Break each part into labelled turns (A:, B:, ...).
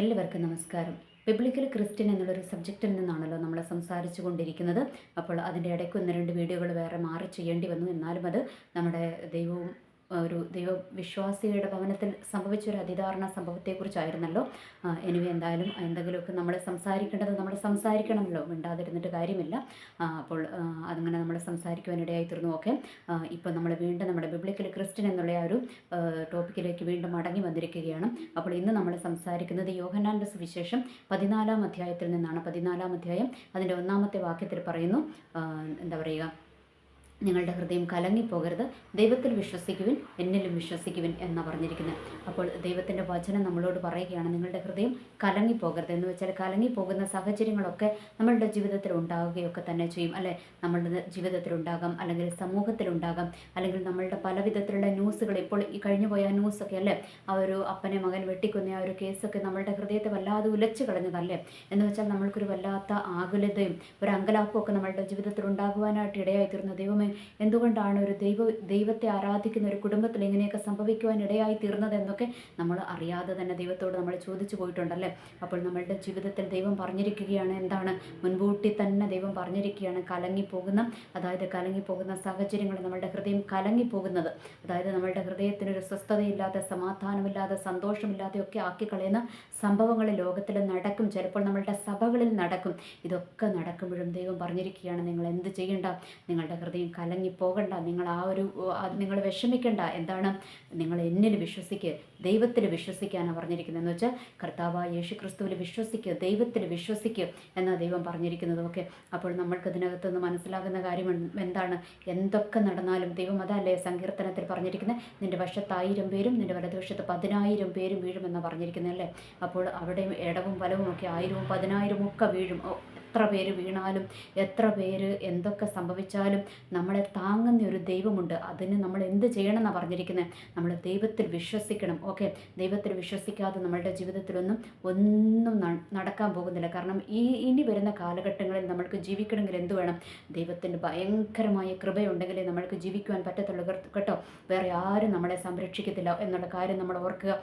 A: എല്ലാവർക്കും നമസ്കാരം. Biblical Christian എന്നുള്ളൊരു സബ്ജക്റ്റിൽ നിന്നാണല്ലോ നമ്മൾ സംസാരിച്ചു കൊണ്ടിരിക്കുന്നത്. അപ്പോൾ അതിന്റെ ഇടയ്ക്ക് ഒന്ന് രണ്ട് വീഡിയോകൾ വേറെ മാറി ചെയ്യേണ്ടി വന്നു. എന്നാലും അത് നമ്മുടെ ദൈവവും ഒരു ദൈവവിശ്വാസിയുടെ ഭവനത്തിൽ സംഭവിച്ച ഒരു അതിദാരണ സംഭവത്തെക്കുറിച്ചായിരുന്നല്ലോ. എനിവേ എന്തായാലും എന്തെങ്കിലുമൊക്കെ നമ്മൾ സംസാരിക്കേണ്ടത് നമ്മൾ സംസാരിക്കണമല്ലോ മിണ്ടാതിരുന്നിട്ട് കാര്യമില്ല. അപ്പോൾ അതങ്ങനെ നമ്മൾ സംസാരിക്കുവാനിടയായി തീർന്നു. ഓക്കെ. ഇപ്പം നമ്മൾ വീണ്ടും നമ്മുടെ ബിബ്ലിക്കൽ ക്രിസ്ത്യൻ എന്നുള്ള ആ ഒരു ടോപ്പിക്കിലേക്ക് വീണ്ടും മടങ്ങി വന്നിരിക്കുകയാണ്. അപ്പോൾ ഇന്ന് നമ്മൾ സംസാരിക്കുന്നത് യോഹനാന്റെ സുവിശേഷം പതിനാലാം അധ്യായത്തിൽ നിന്നാണ്. പതിനാലാം അധ്യായം അതിന്റെ ഒന്നാമത്തെ വാക്യത്തിൽ പറയുന്നു. എന്താ പറയുക? നിങ്ങളുടെ ഹൃദയം കലങ്ങിപ്പോകരുത്. ദൈവത്തിൽ വിശ്വസിക്കുവിൻ എന്നിലും വിശ്വസിക്കുവിൻ എന്ന് പറഞ്ഞിരിക്കുന്നത് അപ്പോൾ ദൈവത്തിന്റെ വചനം നമ്മളോട് പറയുകയാണ് നിങ്ങളുടെ ഹൃദയം കലങ്ങിപ്പോകരുത് എന്ന് വെച്ചാൽ കലങ്ങിപ്പോകുന്ന സാഹചര്യങ്ങളൊക്കെ നമ്മളുടെ ജീവിതത്തിൽ ഉണ്ടാവുകയൊക്കെ തന്നെ ചെയ്യും. അല്ലെ? നമ്മളുടെ ജീവിതത്തിലുണ്ടാകാം അല്ലെങ്കിൽ സമൂഹത്തിലുണ്ടാകാം അല്ലെങ്കിൽ നമ്മളുടെ പലവിധത്തിലുള്ള ന്യൂസുകൾ ഇപ്പോൾ ഈ കഴിഞ്ഞു പോയ ന്യൂസൊക്കെ അല്ലേ? ആ ഒരു അപ്പനെ മകൻ വെട്ടിക്കുന്ന ആ ഒരു കേസൊക്കെ നമ്മളുടെ ഹൃദയത്തെ വല്ലാതെ ഉലച്ചു കളഞ്ഞതല്ലേ? എന്ന് വെച്ചാൽ നമ്മൾക്കൊരു വല്ലാത്ത ആകുലതയും ഒരു അങ്കലാപ്പും ഒക്കെ നമ്മളുടെ ജീവിതത്തിൽ ഉണ്ടാകുവാനായിട്ട് ഇടയായി തീർന്ന ദൈവമേ എന്തുകൊണ്ടാണ് ഒരു ദൈവ ദൈവത്തെ ആരാധിക്കുന്ന ഒരു കുടുംബത്തിൽ ഇങ്ങനെയൊക്കെ സംഭവിക്കുവാൻ ഇടയായി തീർന്നത് എന്നൊക്കെ നമ്മൾ അറിയാതെ തന്നെ ദൈവത്തോട് നമ്മൾ ചോദിച്ചു പോയിട്ടുണ്ടല്ലേ? അപ്പോൾ നമ്മളുടെ ജീവിതത്തിൽ ദൈവം പറഞ്ഞിരിക്കുകയാണ് എന്താണ്? മുൻകൂട്ടി തന്നെ ദൈവം പറഞ്ഞിരിക്കുകയാണ് കലങ്ങിപ്പോകുന്ന അതായത് കലങ്ങിപ്പോകുന്ന സാഹചര്യങ്ങൾ നമ്മളുടെ ഹൃദയം കലങ്ങിപ്പോകുന്നത്. അതായത് നമ്മളുടെ ഹൃദയത്തിനൊരു സ്വസ്ഥതയില്ലാതെ സമാധാനമില്ലാതെ സന്തോഷമില്ലാതെ ഒക്കെ ആക്കി കളയുന്ന സംഭവങ്ങൾ ലോകത്തിൽ നടക്കും. ചിലപ്പോൾ നമ്മളുടെ സഭകളിൽ നടക്കും. ഇതൊക്കെ നടക്കുമ്പോഴും ദൈവം പറഞ്ഞിരിക്കുകയാണ് നിങ്ങൾ എന്ത് ചെയ്യേണ്ട? നിങ്ങളുടെ ഹൃദയം കലങ്ങി പോകണ്ട നിങ്ങൾ ആ ഒരു നിങ്ങൾ വിഷമിക്കണ്ട. എന്താണ്? നിങ്ങൾ എന്നിൽ വിശ്വസിക്കുക ദൈവത്തിൽ വിശ്വസിക്കാനാണ് പറഞ്ഞിരിക്കുന്നത്. എന്ന് വെച്ചാൽ കർത്താവ് യേശു ക്രിസ്തുവിൽ വിശ്വസിക്കുക ദൈവത്തിൽ വിശ്വസിക്കുക എന്നാണ് ദൈവം പറഞ്ഞിരിക്കുന്നത്. ഓക്കെ. അപ്പോൾ നമ്മൾക്ക് നിന്ന് മനസ്സിലാകുന്ന കാര്യം എന്താണ്? എന്തൊക്കെ നടന്നാലും ദൈവം അതല്ലേ സങ്കീർത്തനത്തിൽ പറഞ്ഞിരിക്കുന്നത്? നിന്റെ വശത്ത് ആയിരം പേരും നിന്റെ വലതുവശത്ത് പതിനായിരം പേരും വീഴുമെന്നാണ് പറഞ്ഞിരിക്കുന്നത് അല്ലേ? അപ്പോൾ അവിടെയും ഇടവും വലവും ഒക്കെ ആയിരവും പതിനായിരവും ഒക്കെ വീഴും. എത്ര പേര് വീണാലും എത്ര പേര് എന്തൊക്കെ സംഭവിച്ചാലും നമ്മളെ താങ്ങുന്ന ഒരു ദൈവമുണ്ട്. അതിന് നമ്മൾ എന്ത് ചെയ്യണം എന്നാണ് പറഞ്ഞിരിക്കുന്നത് നമ്മൾ ദൈവത്തിൽ വിശ്വസിക്കണം ഓക്കെ? ദൈവത്തിൽ വിശ്വസിക്കാതെ നമ്മളുടെ ജീവിതത്തിലൊന്നും ഒന്നും നടക്കാൻ പോകുന്നില്ല. കാരണം ഈ ഇനി വരുന്ന കാലഘട്ടങ്ങളിൽ നമ്മൾക്ക് ജീവിക്കണമെങ്കിൽ എന്ത് വേണം? ദൈവത്തിന്റെ ഭയങ്കരമായ കൃപയുണ്ടെങ്കിലേ നമ്മൾക്ക് ജീവിക്കുവാൻ പറ്റത്തുള്ളൂ. കേട്ടോ? വേറെ ആരും നമ്മളെ സംരക്ഷിക്കത്തില്ല എന്നുള്ള കാര്യം നമ്മൾ ഓർക്കുക.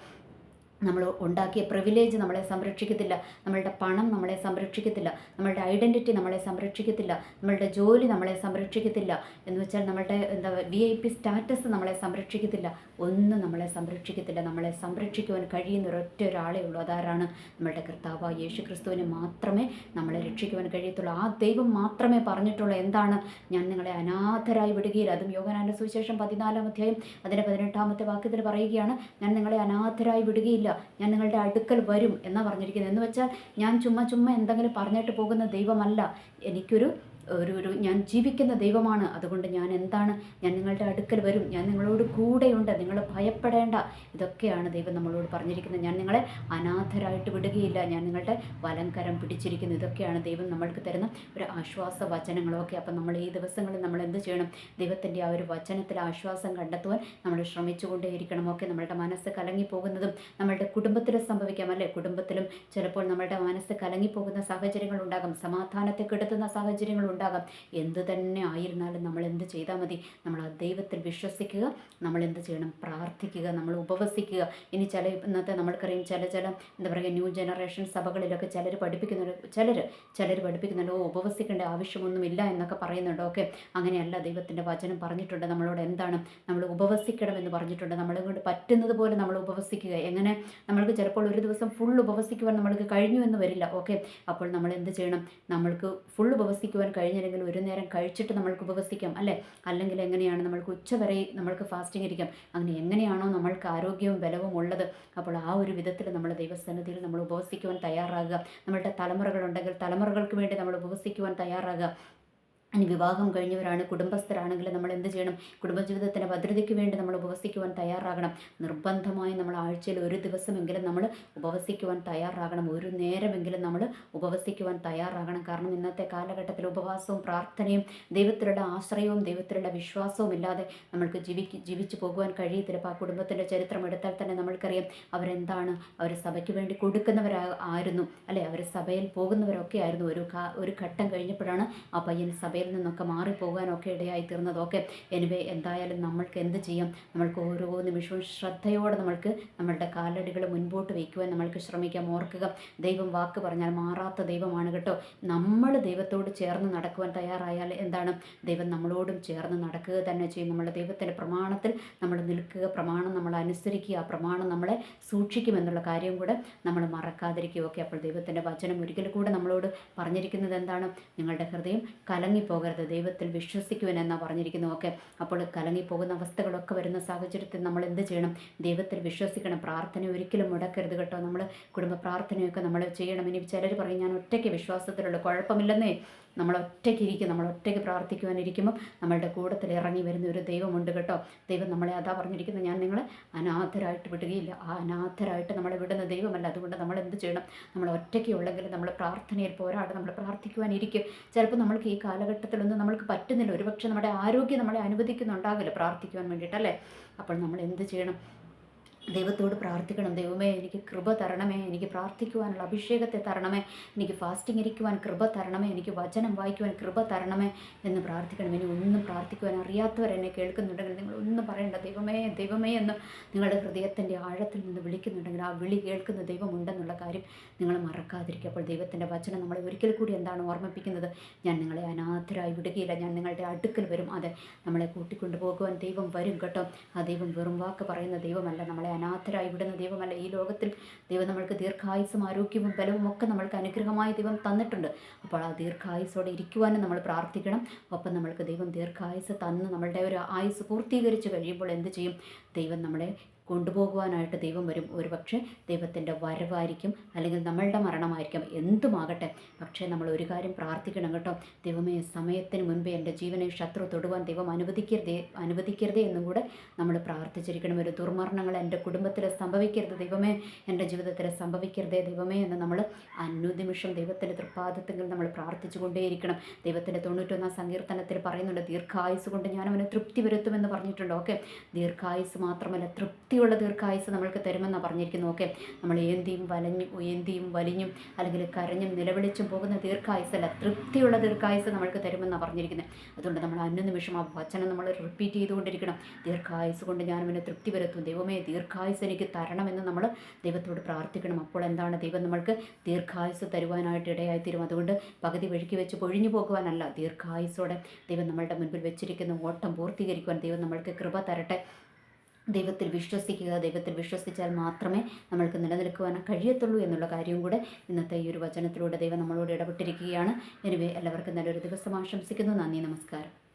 A: നമ്മൾ ഉണ്ടാക്കിയ പ്രിവിലേജ് നമ്മളെ സംരക്ഷിക്കത്തില്ല. നമ്മളുടെ പണം നമ്മളെ സംരക്ഷിക്കത്തില്ല. നമ്മളുടെ ഐഡന്റിറ്റി നമ്മളെ സംരക്ഷിക്കത്തില്ല. നമ്മളുടെ ജോലി നമ്മളെ സംരക്ഷിക്കത്തില്ല. എന്ന് വെച്ചാൽ നമ്മളുടെ എന്താ വി ഐ പി സ്റ്റാറ്റസ് നമ്മളെ സംരക്ഷിക്കത്തില്ല. ഒന്നും നമ്മളെ സംരക്ഷിക്കത്തില്ല. നമ്മളെ സംരക്ഷിക്കുവാൻ കഴിയുന്ന ഒരൊറ്റ ഒരാളേ ഉള്ളൂ. അതാരാണ്? നമ്മളുടെ കർത്താവ് യേശു ക്രിസ്തുവിനെ മാത്രമേ നമ്മളെ രക്ഷിക്കുവാൻ കഴിയത്തുള്ളൂ. ആ ദൈവം മാത്രമേ പറഞ്ഞിട്ടുള്ളൂ എന്താണ്? ഞാൻ നിങ്ങളെ അനാഥരായി വിടുകയില്ല. അതും യോഗനാന്റെ സുവിശേഷം പതിനാലാം അധ്യായം അതിന്റെ പതിനെട്ടാമത്തെ വാക്യത്തിൽ പറയുകയാണ് ഞാൻ നിങ്ങളെ അനാഥരായി വിടുകയില്ല. ഞാൻ നിങ്ങളുടെ അടുക്കൽ വരും എന്നാണ് പറഞ്ഞിരിക്കുന്നത്. എന്ന് വെച്ചാൽ ഞാൻ ചുമ്മാ ചുമ്മാ എന്തെങ്കിലും പറഞ്ഞിട്ട് പോകുന്ന ദൈവമല്ല. എനിക്കൊരു ഒരു ഒരു ഞാൻ ജീവിക്കുന്ന ദൈവമാണ്. അതുകൊണ്ട് ഞാൻ എന്താണ്? ഞാൻ നിങ്ങളുടെ അടുക്കൽ വരും. ഞാൻ നിങ്ങളോട് കൂടെയുണ്ട്. നിങ്ങൾ ഭയപ്പെടേണ്ട. ഇതൊക്കെയാണ് ദൈവം നമ്മളോട് പറഞ്ഞിരിക്കുന്നത്. ഞാൻ നിങ്ങളെ അനാഥരായിട്ട് വിടുകയില്ല. ഞാൻ നിങ്ങളുടെ വലങ്കരം പിടിച്ചിരിക്കുന്നു. ഇതൊക്കെയാണ് ദൈവം നമ്മൾക്ക് തരുന്ന ഒരു ആശ്വാസ വചനങ്ങളൊക്കെ. അപ്പം നമ്മൾ ഈ ദിവസങ്ങളിൽ നമ്മൾ എന്ത് ചെയ്യണം? ദൈവത്തിന്റെ ആ ഒരു വചനത്തിൽ ആശ്വാസം കണ്ടെത്തുവാൻ നമ്മൾ ശ്രമിച്ചുകൊണ്ടേയിരിക്കണം. ഒക്കെ നമ്മളുടെ മനസ്സ് കലങ്ങിപ്പോകുന്നതും നമ്മളുടെ കുടുംബത്തിൽ സംഭവിക്കാം. അല്ലേ? കുടുംബത്തിലും ചിലപ്പോൾ നമ്മളുടെ മനസ്സ് കലങ്ങിപ്പോകുന്ന സാഹചര്യങ്ങൾ ഉണ്ടാകും സമാധാനത്തെ കെടുത്തുന്ന സാഹചര്യങ്ങൾ ഉണ്ടാകാം. എന്ത് തന്നെ ആയിരുന്നാലും നമ്മൾ എന്ത് ചെയ്താൽ മതി. നമ്മൾ ആ ദൈവത്തിൽ വിശ്വസിക്കുക. നമ്മൾ എന്ത് ചെയ്യണം? പ്രാർത്ഥിക്കുക. നമ്മൾ ഉപവസിക്കുക. ഇനി ചില ഇന്നത്തെ നമ്മൾക്കറിയാം ചില ചില എന്താ പറയുക ന്യൂ ജനറേഷൻ സഭകളിലൊക്കെ ചിലർ പഠിപ്പിക്കുന്ന ചിലർ ചിലർ പഠിപ്പിക്കുന്നുണ്ട്. ഓ ഉപവസിക്കേണ്ട ആവശ്യമൊന്നുമില്ല എന്നൊക്കെ പറയുന്നുണ്ട്. ഓക്കെ. അങ്ങനെയല്ല ദൈവത്തിന്റെ വചനം പറഞ്ഞിട്ടുണ്ട്. നമ്മളോട് എന്താണ്? നമ്മൾ ഉപവസിക്കണം എന്ന് പറഞ്ഞിട്ടുണ്ട്. നമ്മളെ കൊണ്ട് പറ്റുന്നത് പോലെ നമ്മൾ ഉപവസിക്കുക. എങ്ങനെ? നമ്മൾക്ക് ചിലപ്പോൾ ഒരു ദിവസം ഫുൾ ഉപവസിക്കുവാൻ നമ്മൾക്ക് കഴിഞ്ഞു എന്ന് വരില്ല. ഓക്കെ. അപ്പോൾ നമ്മൾ എന്ത് ചെയ്യണം? നമ്മൾക്ക് ഫുൾ ഉപവസിക്കുവാൻ കഴിഞ്ഞില്ലെങ്കിൽ ഒരു നേരം കഴിച്ചിട്ട് നമ്മൾക്ക് ഉപവസിക്കാം അല്ലേ? അല്ലെങ്കിൽ എങ്ങനെയാണ് നമ്മൾക്ക് ഉച്ച വരെ നമ്മൾക്ക് ഫാസ്റ്റിംഗ് ഇരിക്കാം? അങ്ങനെ എങ്ങനെയാണോ നമ്മൾക്ക് ആരോഗ്യവും ബലവും ഉള്ളത്. അപ്പോൾ ആ ഒരു വിധത്തിൽ നമ്മൾ ദൈവസന്നിധിയിൽ നമ്മൾ ഉപവസിക്കുവാൻ തയ്യാറാകുക. നമ്മളുടെ തലമുറകളുണ്ടെങ്കിൽ തലമുറകൾക്ക് വേണ്ടി നമ്മൾ ഉപവസിക്കുവാൻ തയ്യാറാകുക. ഇനി വിവാഹം കഴിഞ്ഞവരാണ് കുടുംബസ്ഥരാണെങ്കിൽ നമ്മൾ എന്ത് ചെയ്യണം? കുടുംബജീവിതത്തിന്റെ ഭദ്രതയ്ക്ക് വേണ്ടി നമ്മൾ ഉപവസിക്കുവാൻ തയ്യാറാകണം. നിർബന്ധമായും നമ്മൾ ആഴ്ചയിൽ ഒരു ദിവസമെങ്കിലും നമ്മൾ ഉപവസിക്കുവാൻ തയ്യാറാകണം. ഒരു നേരമെങ്കിലും നമ്മൾ ഉപവസിക്കുവാൻ തയ്യാറാകണം. കാരണം ഇന്നത്തെ കാലഘട്ടത്തിൽ ഉപവാസവും പ്രാർത്ഥനയും ദൈവത്തിലുള്ള ആശ്രയവും ദൈവത്തിലുള്ള വിശ്വാസവും ഇല്ലാതെ നമ്മൾക്ക് ജീവിക്ക് ജീവിച്ചു പോകുവാൻ കഴിയത്തില്ല. അപ്പോൾ ആ കുടുംബത്തിന്റെ ചരിത്രം എടുത്താൽ തന്നെ നമ്മൾക്കറിയാം അവരെന്താണ്? അവർ സഭയ്ക്ക് വേണ്ടി കൊടുക്കുന്നവരാ ആയിരുന്നു. അല്ലെ? അവർ സഭയിൽ പോകുന്നവരൊക്കെ ആയിരുന്നു. ഒരു ഒരു ഘട്ടം കഴിഞ്ഞപ്പോഴാണ് ആ പയ്യൻ സഭയിൽ വഴിയിൽ നിന്നൊക്കെ മാറിപ്പോകാനൊക്കെ ഇടയായി തീർന്നതൊക്കെ എനിവേ എന്തായാലും നമ്മൾക്ക് എന്ത് ചെയ്യാം? നമ്മൾക്ക് ഓരോ നിമിഷവും ശ്രദ്ധയോടെ നമ്മൾക്ക് നമ്മളുടെ കാലടികൾ മുൻപോട്ട് വയ്ക്കുവാൻ നമ്മൾക്ക് ശ്രമിക്കാം. ഓർക്കുക ദൈവം വാക്ക് പറഞ്ഞാൽ മാറാത്ത ദൈവമാണ് കേട്ടോ. നമ്മൾ ദൈവത്തോട് ചേർന്ന് നടക്കുവാൻ തയ്യാറായാൽ എന്താണ്? ദൈവം നമ്മളോടും ചേർന്ന് നടക്കുക തന്നെ ചെയ്യും. നമ്മുടെ ദൈവത്തിന്റെ പ്രമാണത്തിൽ നമ്മൾ നിൽക്കുക പ്രമാണം നമ്മൾ അനുസരിക്കുക ആ പ്രമാണം നമ്മളെ സൂക്ഷിക്കുമെന്നുള്ള കാര്യം കൂടെ നമ്മൾ മറക്കാതിരിക്കുക ഓക്കെ അപ്പോൾ ദൈവത്തിന്റെ വചനം ഒരിക്കൽ കൂടെ നമ്മളോട് പറഞ്ഞിരിക്കുന്നത് എന്താണ്? നിങ്ങളുടെ ഹൃദയം കലങ്ങിപ്പോകരുത്. ദൈവത്തിൽ വിശ്വസിക്കുവാൻ എന്നാണ് പറഞ്ഞിരിക്കുന്നത് ഓക്കെ അപ്പോൾ കലങ്ങിപ്പോകുന്ന അവസ്ഥകളൊക്കെ വരുന്ന സാഹചര്യത്തിൽ നമ്മൾ എന്ത് ചെയ്യണം? ദൈവത്തിൽ വിശ്വസിക്കണം. പ്രാർത്ഥന ഒരിക്കലും മുടക്കരുത് കേട്ടോ. നമ്മൾ കുടുംബ പ്രാർത്ഥനയൊക്കെ നമ്മൾ ചെയ്യണം. ഇനി ചിലർ പറയും ഞാൻ ഒറ്റയ്ക്ക് വിശ്വാസത്തിലുള്ള കുഴപ്പമില്ലെന്നേ. നമ്മൾ ഒറ്റയ്ക്ക് ഇരിക്കും. നമ്മൾ ഒറ്റയ്ക്ക് പ്രാർത്ഥിക്കുവാനിരിക്കുമ്പോൾ നമ്മളുടെ കൂടത്തിൽ ഇറങ്ങി വരുന്ന ഒരു ദൈവമുണ്ട് കേട്ടോ. ദൈവം നമ്മളെ അതാ പറഞ്ഞിരിക്കുന്നത് ഞാൻ നിങ്ങളെ അനാഥരായിട്ട് വിടുകയില്ല. ആ അനാഥരായിട്ട് നമ്മളെ വിടുന്ന ദൈവമല്ല. അതുകൊണ്ട് നമ്മൾ എന്ത് ചെയ്യണം? നമ്മൾ ഒറ്റയ്ക്ക് ഉള്ളെങ്കിൽ നമ്മൾ പ്രാർത്ഥനയിൽ പോരാടും നമ്മൾ പ്രാർത്ഥിക്കുവാനിരിക്കും. ചിലപ്പോൾ നമ്മൾക്ക് ഈ കാലഘട്ടത്തിലൊന്നും നമ്മൾക്ക് പറ്റുന്നില്ല. ഒരുപക്ഷെ നമ്മുടെ ആരോഗ്യം നമ്മളെ അനുവദിക്കുന്നുണ്ടാകില്ല പ്രാർത്ഥിക്കുവാൻ വേണ്ടിയിട്ടല്ലേ അപ്പോൾ നമ്മൾ എന്ത് ചെയ്യണം? ദൈവത്തോട് പ്രാർത്ഥിക്കണം. ദൈവമേ എനിക്ക് കൃപ തരണമേ. എനിക്ക് പ്രാർത്ഥിക്കുവാനുള്ള അഭിഷേകത്തെ തരണമേ. എനിക്ക് ഫാസ്റ്റിംഗ് ഇരിക്കുവാൻ കൃപ തരണമേ. എനിക്ക് വചനം വായിക്കുവാൻ കൃപ തരണമേ എന്ന് പ്രാർത്ഥിക്കണം. ഇനി ഒന്നും പ്രാർത്ഥിക്കുവാൻ അറിയാത്തവർ എന്നെ കേൾക്കുന്നുണ്ടെങ്കിൽ നിങ്ങൾ ഒന്നും പറയേണ്ട. ദൈവമേ ദൈവമേ എന്ന് നിങ്ങളുടെ ഹൃദയത്തിന്റെ ആഴത്തിൽ നിന്ന് വിളിക്കുന്നുണ്ടെങ്കിൽ ആ വിളി കേൾക്കുന്ന ദൈവമുണ്ടെന്നുള്ള കാര്യം നിങ്ങൾ മറക്കാതിരിക്കുക. അപ്പോൾ ദൈവത്തിന്റെ വചനം നമ്മളെ ഒരിക്കൽ കൂടി എന്താണ് ഓർമ്മിപ്പിക്കുന്നത്? ഞാൻ നിങ്ങളെ അനാഥരായി വിടുകയില്ല. ഞാൻ നിങ്ങളുടെ അടുക്കൽ വരും. അതെ നമ്മളെ കൂട്ടിക്കൊണ്ടു പോകുവാൻ ദൈവം വരും കേട്ടോ. ആ ദൈവം വെറും വാക്ക് പറയുന്ന ദൈവമല്ല. നമ്മളെ അനാഥരായി വിടുന്ന ദൈവമല്ല. ഈ ലോകത്തിൽ ദൈവം നമ്മൾക്ക് ദീർഘായുസും ആരോഗ്യവും ബലവും ഒക്കെ നമ്മൾക്ക് അനുഗ്രഹമായി ദൈവം തന്നിട്ടുണ്ട്. അപ്പോൾ ആ ദീർഘായുസോടെ ഇരിക്കുവാനും നമ്മൾ പ്രാർത്ഥിക്കണം. ഒപ്പം നമ്മൾക്ക് ദൈവം ദീർഘായുസ് തന്ന് നമ്മളുടെ ഒരു ആയുസ് പൂർത്തീകരിച്ച് കഴിയുമ്പോൾ എന്ത് ചെയ്യും? ദൈവം നമ്മളെ കൊണ്ടുപോകുവാനായിട്ട് ദൈവം വരും. ഒരു പക്ഷേ ദൈവത്തിന്റെ വരവായിരിക്കും അല്ലെങ്കിൽ നമ്മളുടെ മരണമായിരിക്കും. എന്തുമാകട്ടെ പക്ഷേ നമ്മൾ ഒരു കാര്യം പ്രാർത്ഥിക്കണം കേട്ടോ. ദൈവമേ സമയത്തിന് മുൻപേ എന്റെ ജീവനെ ശത്രു തൊടുവാൻ ദൈവം അനുവദിക്കരുതേ അനുവദിക്കരുതേ എന്നും കൂടെ നമ്മൾ പ്രാർത്ഥിച്ചിരിക്കണം. ഒരു ദുർമരണങ്ങൾ എന്റെ കുടുംബത്തിൽ സംഭവിക്കരുത് ദൈവമേ എന്റെ ജീവിതത്തിൽ സംഭവിക്കരുതേ ദൈവമേ എന്ന് നമ്മൾ അനുനിമിഷം ദൈവത്തിന്റെ തൃപ്പാദത്തെങ്കിൽ നമ്മൾ പ്രാർത്ഥിച്ചു കൊണ്ടേയിരിക്കണം ദൈവത്തിന്റെ തൊണ്ണൂറ്റൊന്നാം സങ്കീർത്തനത്തിൽ പറയുന്നുണ്ട് ദീർഘായുസ് കൊണ്ട് ഞാൻ തൃപ്തി വരുത്തുമെന്ന് പറഞ്ഞിട്ടുണ്ട്. ഓക്കെ ദീർഘായുസ് മാത്രമല്ല തൃപ്തി ശക്തിയുള്ള ദീർഘായുസ് നമ്മൾക്ക് തരുമെന്നാണ് പറഞ്ഞിരിക്കുന്നത് ഓക്കെ. നമ്മൾ ഏന്തിയും വലഞ്ഞു ഏന്തിയും വലിഞ്ഞും അല്ലെങ്കിൽ കരഞ്ഞും നിലവിളിച്ചും പോകുന്ന ദീർഘായുസല്ല തൃപ്തിയുള്ള ദീർഘായുസ് നമ്മൾക്ക് തരുമെന്നാണ് പറഞ്ഞിരിക്കുന്നത് അതുകൊണ്ട് നമ്മൾ അന്ന നിമിഷം ആ വചനം നമ്മൾ റിപ്പീറ്റ് ചെയ്തുകൊണ്ടിരിക്കണം. ദീർഘായുസ് കൊണ്ട് ഞാൻ അവനെ തൃപ്തി വരുത്തും. ദൈവമേ ദീർഘായുസ് എനിക്ക് തരണമെന്ന് നമ്മൾ ദൈവത്തോട് പ്രാർത്ഥിക്കണം. അപ്പോൾ എന്താണ് ദൈവം നമ്മൾക്ക് ദീർഘായുസ് തരുവാനായിട്ട് ഇടയായിത്തീരും. അതുകൊണ്ട് പകുതി വഴുക്കി വെച്ച് പൊഴിഞ്ഞു പോകുവാനല്ല ദീർഘായുസോടെ ദൈവം നമ്മളുടെ മുൻപിൽ വെച്ചിരിക്കുന്ന ഓട്ടം പൂർത്തീകരിക്കുവാൻ ദൈവം നമ്മൾക്ക് കൃപ തരട്ടെ. ദൈവത്തിൽ വിശ്വസിക്കുക ദൈവത്തിൽ വിശ്വസിച്ചാൽ മാത്രമേ നമ്മൾക്ക് നിലനിൽക്കുവാൻ കഴിയത്തുള്ളൂ എന്നുള്ള കാര്യവും കൂടെ ഇന്നത്തെ ഈ ഒരു വചനത്തിലൂടെ ദൈവം നമ്മളോട് ഇടപെട്ടിരിക്കുകയാണ്. എനിവേ എല്ലാവർക്കും നല്ലൊരു ദിവസം ആശംസിക്കുന്നു. നന്ദി നമസ്കാരം.